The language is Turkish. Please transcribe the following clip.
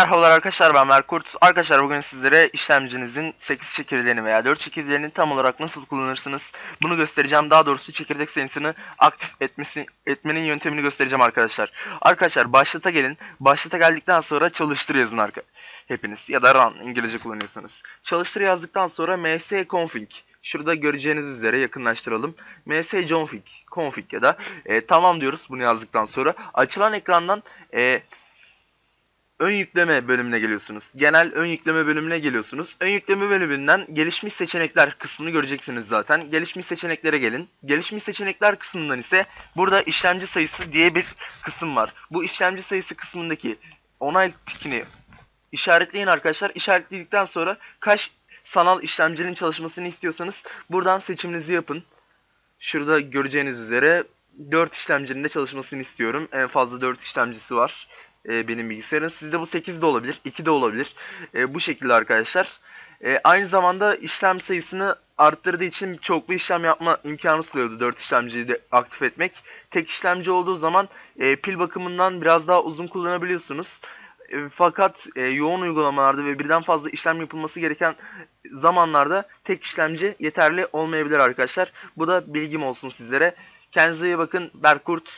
Merhabalar arkadaşlar ben Merkurt. Arkadaşlar bugün sizlere işlemcinizin 8 çekirdeğini veya 4 çekirdeğini tam olarak nasıl kullanırsınız bunu göstereceğim. Daha doğrusu çekirdek sayısını aktif etmesi, etmenin yöntemini göstereceğim arkadaşlar. Arkadaşlar başlata gelin. Başlata geldikten sonra çalıştır yazın arka hepiniz ya da run İngilizce kullanıyorsanız. Çalıştır yazdıktan sonra msconfig Şurada göreceğiniz üzere yakınlaştıralım. msconfig config ya da e, tamam diyoruz bunu yazdıktan sonra. Açılan ekrandan e, ön yükleme bölümüne geliyorsunuz. Genel ön yükleme bölümüne geliyorsunuz. Ön yükleme bölümünden gelişmiş seçenekler kısmını göreceksiniz zaten. Gelişmiş seçeneklere gelin. Gelişmiş seçenekler kısmından ise burada işlemci sayısı diye bir kısım var. Bu işlemci sayısı kısmındaki onay tikini işaretleyin arkadaşlar. İşaretledikten sonra kaç sanal işlemcinin çalışmasını istiyorsanız buradan seçiminizi yapın. Şurada göreceğiniz üzere 4 işlemcinin de çalışmasını istiyorum. En fazla 4 işlemcisi var e, benim bilgisayarın. Sizde bu 8 de olabilir, 2 de olabilir. E, bu şekilde arkadaşlar. E, aynı zamanda işlem sayısını arttırdığı için çoklu işlem yapma imkanı sunuyordu 4 işlemciyi de aktif etmek. Tek işlemci olduğu zaman e, pil bakımından biraz daha uzun kullanabiliyorsunuz. E, fakat e, yoğun uygulamalarda ve birden fazla işlem yapılması gereken zamanlarda tek işlemci yeterli olmayabilir arkadaşlar. Bu da bilgim olsun sizlere. Kendinize iyi bakın. Berkurt